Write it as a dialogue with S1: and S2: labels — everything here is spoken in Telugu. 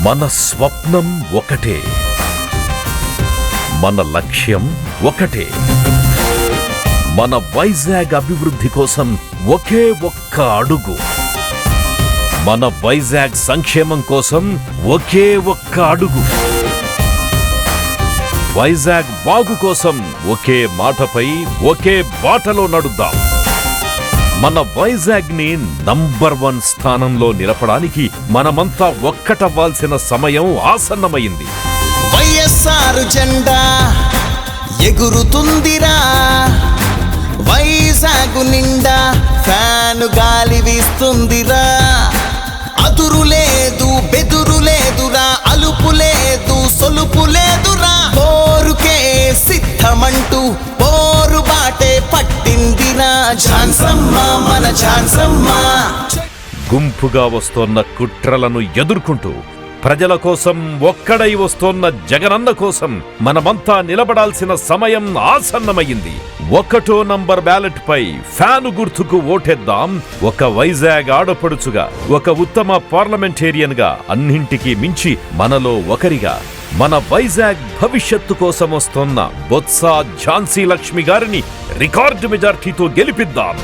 S1: మన స్వప్నం ఒకటే. మన లక్ష్యం ఒకటే. మన వైజాగ్ అభివృద్ధి కోసం ఒకే ఒక్క అడుగు. మన వైజాగ్ సంక్షేమం కోసం ఒకే ఒక్క అడుగు. వైజాగ్ బాగు కోసం ఒకే మాటపై ఒకే బాటలో నడుద్దాం. మన వైజాగ్ని నంబర్ వన్ స్థానంలో నిలపడానికి మనమంతా ఒక్కటవ్వాల్సిన సమయం ఆసన్నమైంది.
S2: వైఎస్ఆర్ జెండా ఎగురుతుందిరా. వైజాగ్ నిండా ఫ్యాను గాలి వీస్తుందిరా. ఝాన్సమ్మ మన ఝాన్సమ్మ.
S1: గుంపుగా వస్తోన్న కుట్రలను ఎదుర్కొంటూ ప్రజల కోసం ఒక్కడై వస్తోన్న జగనన్న కోసం మనమంతా నిలబడాల్సిన సమయం ఆసన్నమైంది ఒకటో నంబర్ బ్యాలెట్ పై ఫ్యాను గుర్తుకు ఓటేద్దాం. ఒక వైజాగ్ ఆడపడుచుగా ఒక ఉత్తమ పార్లమెంటేరియన్గా అన్నింటికీ మించి మనలో ఒకరిగా మన వైజాగ్ భవిష్యత్తు కోసం వస్తోన్న బొత్స ఝాన్సీ లక్ష్మి గారిని రికార్డు మెజార్టీతో గెలిపిద్దాం.